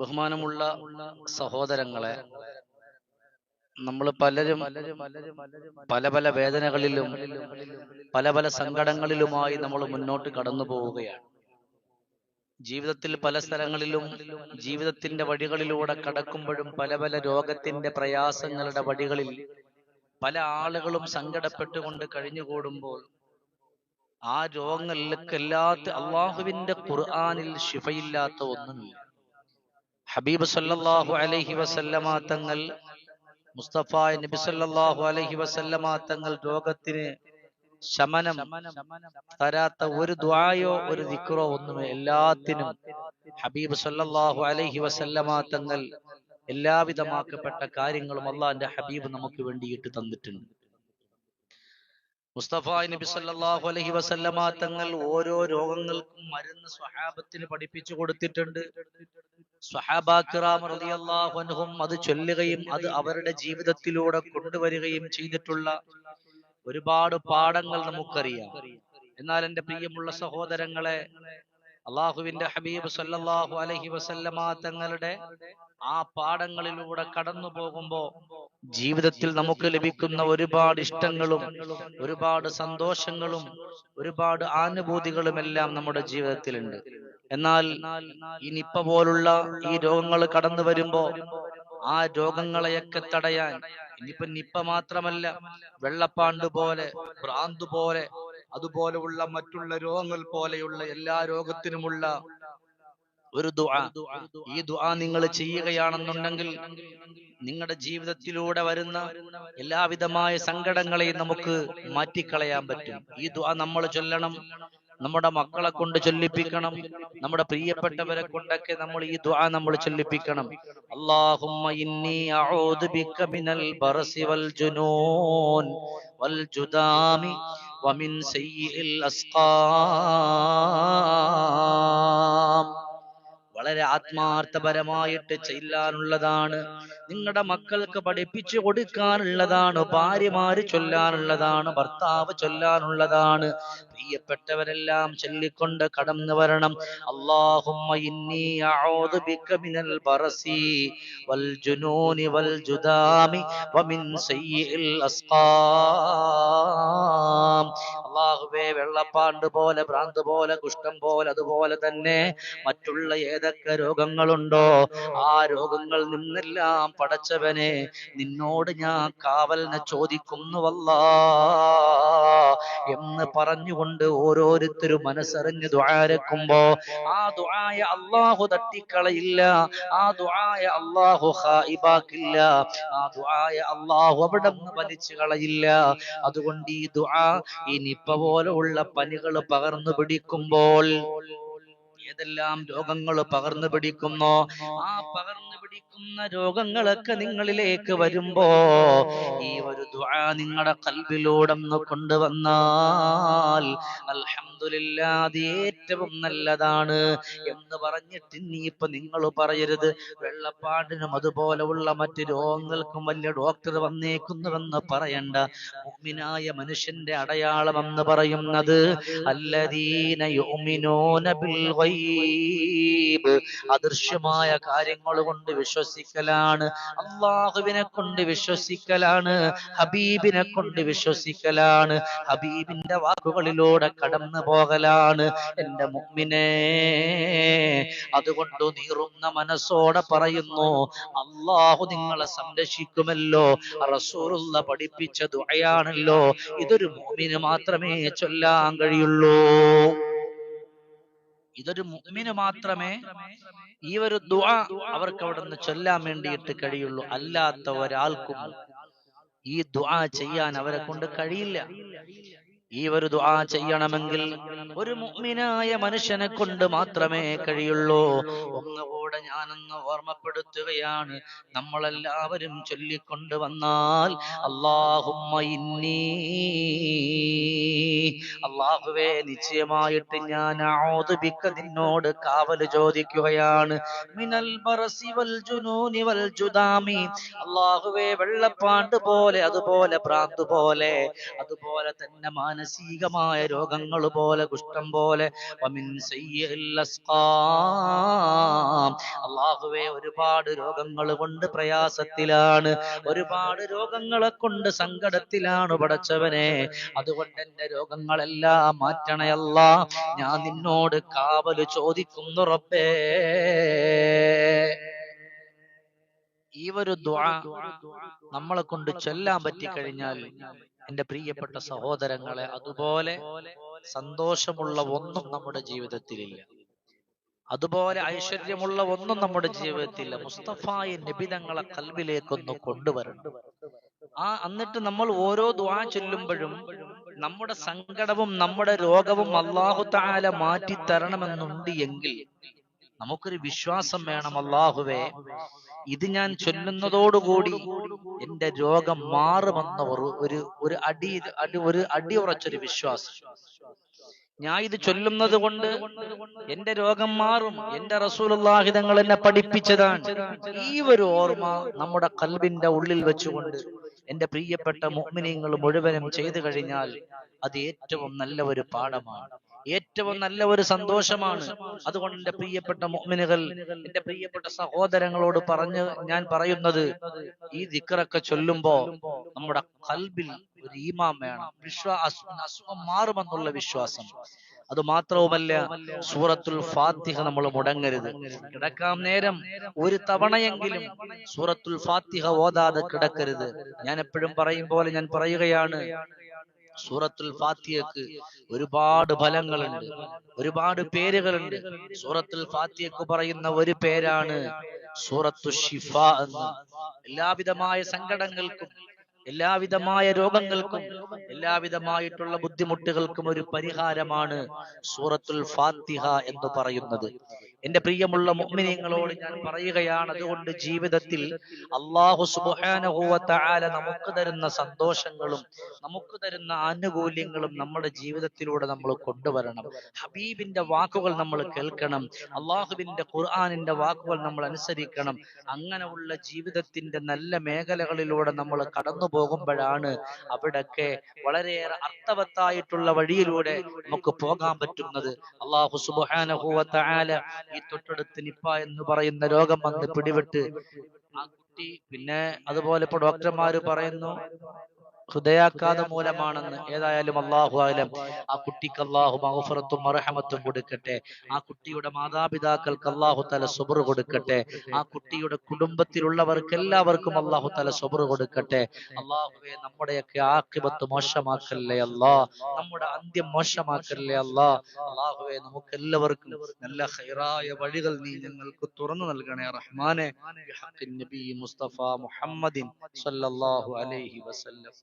ബഹുമാനമുള്ള സഹോദരങ്ങളെ നമ്മൾ പലരും പല പല വേദനകളിലും പല പല സങ്കടങ്ങളിലുമായി നമ്മൾ മുന്നോട്ട് കടന്നു പോവുകയാണ്. ജീവിതത്തിൽ പല സ്ഥലങ്ങളിലും ജീവിതത്തിന്റെ വഴികളിലൂടെ കടക്കുമ്പോഴും പല പല രോഗത്തിന്റെ പ്രയാസങ്ങളുടെ വഴികളിൽ പല ആളുകളും സങ്കടപ്പെട്ടുകൊണ്ട് കഴിഞ്ഞുകൂടുമ്പോൾ ആ രോഗങ്ങളിലൊക്കെ എല്ലാത്ത അള്ളാഹുവിന്റെ ഖുർആാനിൽ ശിഫയില്ലാത്ത ഒന്നുമില്ല ഹബീബ് സല്ലാഹു അലഹി വസല്ലമ തങ്ങൾ മുസ്തഫ നബി സല്ലാഹു അലഹി വസല്ലമ തങ്ങൾ രോഗത്തിന് ശമനം തരാത്ത ഒരു ദ്വായോ ഒരു ദിക്റോ ഒന്നുമേ. എല്ലാത്തിനും ഹബീബ് സല്ലാഹു അലഹി വസല്ലമ തങ്ങൾ എല്ലാവിധമാക്കപ്പെട്ട കാര്യങ്ങളും അള്ളാഹിന്റെ ഹബീബ് നമുക്ക് വേണ്ടിയിട്ട് തന്നിട്ടുണ്ട്. മുസ്തഫ നബി സല്ലല്ലാഹു അലൈഹി വസല്ലമ തങ്ങൾ ഓരോ രോഗങ്ങൾക്കും മരുന്ന് സ്വഹാബത്തിന് പഠിപ്പിച്ചു കൊടുത്തിട്ടുണ്ട്. സ്വഹാബാക്കിറാം റളിയല്ലാഹു അൻഹും അത് ചൊല്ലുകയും അത് അവരുടെ ജീവിതത്തിലൂടെ കൊണ്ടുവരികയും ചെയ്തിട്ടുള്ള ഒരുപാട് പാഠങ്ങൾ നമുക്കറിയാം. എന്നാൽ എന്റെ പ്രിയമുള്ള സഹോദരങ്ങളെ അള്ളാഹുവിന്റെ ഹബീബ് സല്ലാഹു അലഹി വസല്ലമ തങ്ങളുടെ ആ പാഠങ്ങളിലൂടെ കടന്നു പോകുമ്പോ ജീവിതത്തിൽ നമുക്ക് ലഭിക്കുന്ന ഒരുപാട് ഇഷ്ടങ്ങളും ഒരുപാട് സന്തോഷങ്ങളും ഒരുപാട് ആനുഭൂതികളും എല്ലാം നമ്മുടെ ജീവിതത്തിലുണ്ട്. എന്നാൽ ഈ നിപ്പ പോലുള്ള ഈ രോഗങ്ങൾ കടന്നു വരുമ്പോ ആ രോഗങ്ങളെയൊക്കെ തടയാൻ ഇനിയിപ്പൊ നിപ്പ മാത്രമല്ല വെള്ളപ്പാണ്ട് പോലെ ഭ്രാന്ത് പോലെ അതുപോലെയുള്ള മറ്റുള്ള രോഗങ്ങൾ പോലെയുള്ള എല്ലാ രോഗത്തിനുമുള്ള ഒരു ദുആ. ഈ ദുആ നിങ്ങൾ ചെയ്യുകയാണെന്നുണ്ടെങ്കിൽ നിങ്ങളുടെ ജീവിതത്തിലൂടെ വരുന്ന എല്ലാവിധമായ സങ്കടങ്ങളെയും നമുക്ക് മാറ്റിക്കളയാൻ പറ്റും. ഈ ദുആ നമ്മൾ ചൊല്ലണം. നമ്മുടെ മക്കളെ കൊണ്ട് ചൊല്ലിപ്പിക്കണം. നമ്മുടെ പ്രിയപ്പെട്ടവരെ കൊണ്ടൊക്കെ നമ്മൾ ഈ ദുആ നമ്മൾ ചൊല്ലിപ്പിക്കണം. അല്ലാഹുമ്മ ഇന്നി അഊദു ബിക മിനൽ ബറസി വൽ ജുനൂൻ വൽ ജുദാമി വമിൻ സയ്യിൽ അസ്ഖാം. വളരെ ആത്മാർത്ഥപരമായിട്ട് ചെയ്യാനുള്ളതാണ് നിങ്ങളുടെ മക്കൾക്ക് പഠിപ്പിച്ചു കൊടുക്കാനുള്ളതാണ് ഭാര്യമാര് ചൊല്ലാനുള്ളതാണ് ഭർത്താവ് ചൊല്ലാനുള്ളതാണ്. പ്രിയപ്പെട്ടവരെല്ലാം ചൊല്ലിക്കൊണ്ട് കടന്നു വരണം. അല്ലാഹുമ്മ ഇന്നി അഊദു വൽ ജുനൂനി വൽ ജുദാമി വമിൻ വെള്ളപ്പാണ്ട് പോലെ ഭ്രാന്ത് പോലെ കുഷ്ഠം പോലെ അതുപോലെ തന്നെ മറ്റുള്ള ഏതൊക്കെ രോഗങ്ങളുണ്ടോ ആ രോഗങ്ങൾ നിന്നെല്ലാം പടച്ചവനെ നിന്നോട് ഞാൻ കാവലിനെ ചോദിക്കുന്നുവല്ല എന്ന് പറഞ്ഞുകൊണ്ട് ഓരോരുത്തരും മനസ്സറിഞ്ഞ് ദ്വാരക്കുമ്പോ ആ ദ്വായ അള്ളാഹു തട്ടിക്കളയില്ല ആ ദ്വായ അള്ളാഹു ഹായിബാക്കില്ല ആ ദ്വായ അള്ളാഹു അവിടെ നിന്ന് വലിച്ചു കളയില്ല. അതുകൊണ്ട് ഈ ദുആ ഈ നിപ്പ പോലെയുള്ള പനികൾ പകർന്നു പിടിക്കുമ്പോൾ ഏതെല്ലാം രോഗങ്ങൾ പകർന്നു പിടിക്കുന്നോ ആ പകർന്നു പിടിക്കുന്ന രോഗങ്ങളൊക്കെ നിങ്ങളിലേക്ക് വരുമ്പോ ഈ ഒരു ദുആ നിങ്ങളുടെ കൽബിലൂടെ ഒന്ന് കൊണ്ടുവന്നാൽ അൽഹംദുലില്ലാ അത് ഏറ്റവും നല്ലതാണ് എന്ന് പറഞ്ഞിട്ട് ഇനിയിപ്പൊ നിങ്ങൾ പറയരുത്. വെള്ളപ്പാടിനും അതുപോലെയുള്ള മറ്റു രോഗങ്ങൾക്കും വലിയ ഡോക്ടർ വന്നേക്കുന്നുവെന്ന് പറയണ്ട. മുഅ്മിനായ മനുഷ്യന്റെ അടയാളം എന്ന് പറയുന്നത് അല്ലദീന യുഅ്മിനൂന ബിൽ ഗൈബ്. അദൃശ്യമായ കാര്യങ്ങൾ കൊണ്ട് വിശ്വസിക്കലാണ്. അള്ളാഹുവിനെ കൊണ്ട് വിശ്വസിക്കലാണ്. ഹബീബിനെ കൊണ്ട് വിശ്വസിക്കലാണ്. ഹബീബിന്റെ വാക്കുകളിലൂടെ കടന്നു പോകലാണ്. എന്റെ മുമ്മിനെ അതുകൊണ്ട് നീറുന്ന മനസ്സോടെ പറയുന്നു അള്ളാഹു നിങ്ങളെ സംരക്ഷിക്കുമല്ലോ. റസൂറുള്ള പഠിപ്പിച്ച ദുആയാണല്ലോ. ഇതൊരു മോമിന് മാത്രമേ ചൊല്ലാൻ കഴിയുള്ളൂ. ഇതൊരു മുഅ്മിന് മാത്രമേ ഈ ഒരു ദുആ അവർക്ക് അവിടെ നിന്ന് ചൊല്ലാൻ വേണ്ടിയിട്ട് കഴിയുള്ളൂ. അല്ലാത്ത ഒരാൾക്കും ഈ ദുആ ചെയ്യാൻ അവരെ കൊണ്ട് കഴിയില്ല. ഈ ഒരു ദുആ ചെയ്യണമെങ്കിൽ ഒരു മുഅ്മിനായ മനുഷ്യനെ കൊണ്ട് മാത്രമേ കഴിയുള്ളൂ. ഒന്നുകൂടെ ഞാനൊന്ന് ഓർമ്മപ്പെടുത്തുകയാണ്. നമ്മളെല്ലാവരും ചൊല്ലിക്കൊണ്ട് വന്നാൽ അല്ലാഹുമ്മ ഇന്നി അള്ളാഹുവേ നിശ്ചയമായിട്ട് ഞാൻ ഔദു ബിക്ക നിന്നോട് കാവൽ ചോദിക്കുകയാണ്. മിനൽ ബറസി വൽ ജുനൂനി വൽ ജുദാമി. അള്ളാഹുവേ വെള്ളപ്പാണ്ട് പോലെ അതുപോലെ പ്രാന്ത് പോലെ അതുപോലെ തന്നെ മാനസികമായ രോഗങ്ങൾ പോലെ കുഷ്ഠം പോലെ. അള്ളാഹുവെ ഒരുപാട് രോഗങ്ങൾ കൊണ്ട് പ്രയാസത്തിലാണ്. ഒരുപാട് രോഗങ്ങളെ കൊണ്ട് സങ്കടത്തിലാണ് പടച്ചവനെ. അതുകൊണ്ട് എന്റെ രോഗങ്ങളെല്ലാം മാറ്റണയല്ല ഞാൻ നിന്നോട് കാവൽ ചോദിക്കുന്നു റബ്ബേ. ഈ ഒരു ദ്വാ നമ്മളെ കൊണ്ട് ചൊല്ലാൻ പറ്റിക്കഴിഞ്ഞാൽ എന്റെ പ്രിയപ്പെട്ട സഹോദരങ്ങളെ അതുപോലെ സന്തോഷമുള്ള ഒന്നും നമ്മുടെ ജീവിതത്തിലില്ല. അതുപോലെ ഐശ്വര്യമുള്ള ഒന്നും നമ്മുടെ ജീവിതത്തിലില്ല. മുസ്തഫായ നിബിതങ്ങളെ കൽവിലേക്കൊന്ന് കൊണ്ടുവരണം. ആ എന്നിട്ട് നമ്മൾ ഓരോ ദ്വാ ചൊല്ലുമ്പോഴും നമ്മുടെ സങ്കടവും നമ്മുടെ രോഗവും അള്ളാഹു താല മാറ്റി തരണമെന്നുണ്ട് എങ്കിൽ നമുക്കൊരു വിശ്വാസം വേണം അള്ളാഹുവേ ഇത് ഞാൻ ചൊല്ലുന്നതോടുകൂടി എന്റെ രോഗം മാറുമെന്ന ഒരു ഒരു ഒരു അടി അടി ഒരു അടിയുറച്ചൊരു വിശ്വാസം. ഞാൻ ഇത് ചൊല്ലുന്നത് കൊണ്ട് എന്റെ രോഗം മാറും. എന്റെ റസൂലുള്ളാഹിതങ്ങൾ എന്നെ പഠിപ്പിച്ചതാണ്. ഈ ഒരു ഓർമ്മ നമ്മുടെ കൽബിന്റെ ഉള്ളിൽ വെച്ചുകൊണ്ട് എന്റെ പ്രിയപ്പെട്ട മുഅ്മിനീങ്ങൾ മുഴുവനും ചെയ്തു കഴിഞ്ഞാൽ അത് ഏറ്റവും നല്ല ഒരു പാഠമാണ്. ഏറ്റവും നല്ല ഒരു സന്തോഷമാണ് അതുകൊണ്ട് എന്റെ പ്രിയപ്പെട്ട മുഅ്മിനുകൾ എന്റെ പ്രിയപ്പെട്ട സഹോദരങ്ങളോട് പറഞ്ഞ് ഞാൻ പറയുന്നത് ഈ ദിക്കറൊക്കെ ചൊല്ലുമ്പോ നമ്മുടെ കൽബിൽ ഒരു ഈമാം വേണം. വിശ്വാസ അസുഖം മാറുമെന്നുള്ള വിശ്വാസം. അത് മാത്രവുമല്ല സൂറത്തുൽ ഫാത്തിഹ നമ്മൾ മുടങ്ങരുത്. കിടക്കാം നേരം ഒരു തവണയെങ്കിലും സൂറത്തുൽ ഫാത്തിഹ ഓതാതെ കിടക്കരുത്. ഞാൻ എപ്പോഴും പറയും പോലെ ഞാൻ പറയുകയാണ്. സൂറത്തുൽ ഫാത്തിയക്ക് ഒരുപാട് ഫലങ്ങളുണ്ട് ഒരുപാട് പേരുകളുണ്ട്. സൂറത്തുൽ ഫാത്തിയക്ക് പറയുന്ന ഒരു പേരാണ് സൂറത്തു ഷിഫ എന്ന്. എല്ലാവിധമായ സങ്കടങ്ങൾക്കും എല്ലാവിധമായ രോഗങ്ങൾക്കും എല്ലാവിധമായിട്ടുള്ള ബുദ്ധിമുട്ടുകൾക്കും ഒരു പരിഹാരമാണ് സൂറത്തുൽ ഫാത്തിഹ എന്ന് പറയുന്നത്. എന്റെ പ്രിയമുള്ള മുഅ്മിനീങ്ങളോട് ഞാൻ പറയുകയാണ് അതുകൊണ്ട് ജീവിതത്തിൽ അള്ളാഹു തആല നമുക്ക് തരുന്ന സന്തോഷങ്ങളും നമുക്ക് തരുന്ന ആനുകൂല്യങ്ങളും നമ്മുടെ ജീവിതത്തിലൂടെ നമ്മൾ കൊണ്ടുവരണം. ഹബീബിന്റെ വാക്കുകൾ നമ്മൾ കേൾക്കണം. അള്ളാഹുവിന്റെ ഖുർആാനിന്റെ വാക്കുകൾ നമ്മൾ അനുസരിക്കണം. അങ്ങനെയുള്ള ജീവിതത്തിന്റെ നല്ല മേഖലകളിലൂടെ നമ്മൾ കടന്നു പോകുമ്പോഴാണ് അവിടൊക്കെ വളരെയേറെ അർത്ഥവത്തായിട്ടുള്ള വഴിയിലൂടെ നമുക്ക് പോകാൻ പറ്റുന്നത്. അള്ളാഹു തആല ഈ തൊട്ടടുത്ത് നിപ്പ എന്ന് പറയുന്ന രോഗം വന്ന് പിടിവിട്ട് ആ കുട്ടി പിന്നെ അതുപോലെ ഇപ്പൊ ഡോക്ടർമാര് പറയുന്നു ഹൃദയാഘാതം മൂലമാണെന്ന് ഏതായാലും അള്ളാഹു ആലം ആ കുട്ടിക്ക് അള്ളാഹു മഹഫറത്തും മറഹമത്തും കൊടുക്കട്ടെ. ആ കുട്ടിയുടെ മാതാപിതാക്കൾക്ക് അള്ളാഹു തല സുബർ കൊടുക്കട്ടെ. ആ കുട്ടിയുടെ കുടുംബത്തിലുള്ളവർക്ക് എല്ലാവർക്കും അള്ളാഹു തല സുബർ കൊടുക്കട്ടെ. അള്ളാഹുവെ നമ്മുടെയൊക്കെ ആക്കിബത്ത് മോശമാക്കല്ലേ അല്ലാ? നമ്മുടെ അന്ത്യം മോശമാക്കല്ലേ അല്ലാ? അള്ളാഹുവെ നമുക്ക് എല്ലാവർക്കും നല്ല ഹൈറായ വഴികൾ നീ ഞങ്ങൾക്ക് തുറന്നു നൽകണേ റഹ്മാനെ. മുസ്തഫ മുഹമ്മദിൻ സല്ലല്ലാഹു അലൈഹി വസല്ലം.